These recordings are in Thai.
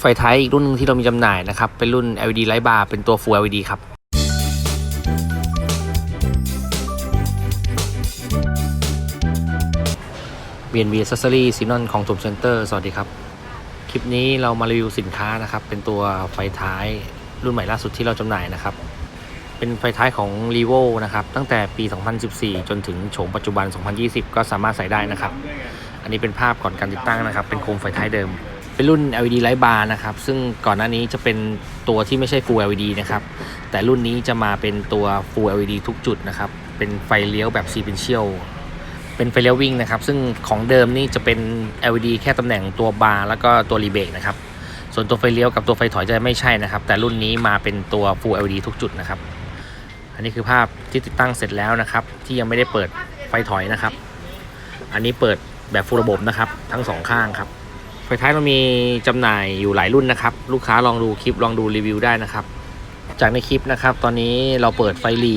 ไฟท้ายอีกรุ่นหนึงที่เรามีจำหน่ายนะครับ เป็นรุ่น LED Light Bar เป็นตัว Full LED ครับ BNB Accessory s i n o n ของถมเซ็นเตอร์สวัสดีครับ คลิปนี้เรามารีวิวสินค้านะครับ เป็นตัวไฟท้ายรุ่นใหม่ล่าสุดที่เราจำหน่ายนะครับ เป็นไฟท้ายของ r e v o นะครับ ตั้งแต่ปี 2014 จนถึงโฉมปัจจุบัน 2020 ก็สามารถใส่ได้นะครับ อันนี้เป็นภาพก่อนการติดตั้งนะครับ เป็นโคมไฟท้ายเดิม เป็นรุ่น LED Light Bar นะครับ ซึ่งก่อนหน้านี้จะเป็นตัวที่ไม่ใช่ Full LED นะครับ แต่รุ่นนี้จะมาเป็นตัว Full LED ทุกจุดนะครับ เป็นไฟเลี้ยวแบบ Sequential เป็นไฟเลี้ยววิ่งนะครับ ซึ่งของเดิมนี่จะเป็น LED แค่ตำแหน่งตัวบาร์แล้วก็ตัวรีเบรกนะครับ ส่วนตัวไฟเลี้ยวกับตัวไฟถอยจะไม่ใช่นะครับ แต่รุ่นนี้มาเป็นตัว Full LED ทุกจุดนะครับ อันนี้คือภาพที่ติดตั้งเสร็จแล้วนะครับ ที่ยังไม่ได้เปิดไฟถอยนะครับ อันนี้เปิดแบบฟูลระบบนะครับ ทั้งสองข้างครับ ไฟท้ายเรามีจำหน่ายอยู่หลายรุ่นนะครับ ลูกค้าลองดูคลิปลองดูรีวิวได้นะครับ จากในคลิปนะครับ ตอนนี้เราเปิดไฟหลี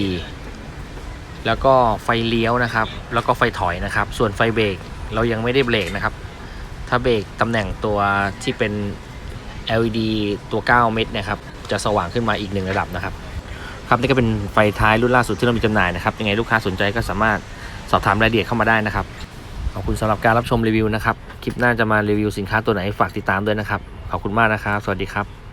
แล้วก็ไฟเลี้ยวนะครับ แล้วก็ไฟถอยนะครับ ส่วนไฟเบรกเรายังไม่ได้เบรกนะครับ ถ้าเบรกตำแหน่งตัวที่เป็น LED ตัว 9 เม็ดนะครับ จะสว่างขึ้นมาอีกหนึ่งระดับนะครับ ครับนี่ก็เป็นไฟท้ายรุ่นล่าสุดที่เรามีจำหน่ายนะครับ ยังไงลูกค้าสนใจก็สามารถสอบถามรายละเอียดเข้ามาได้นะครับ ขอบคุณสำหรับการรับชมรีวิวนะครับ คลิปหน้าจะมารีวิวสินค้าตัวไหนฝากติดตามด้วยนะครับ ขอบคุณมากนะครับ สวัสดีครับ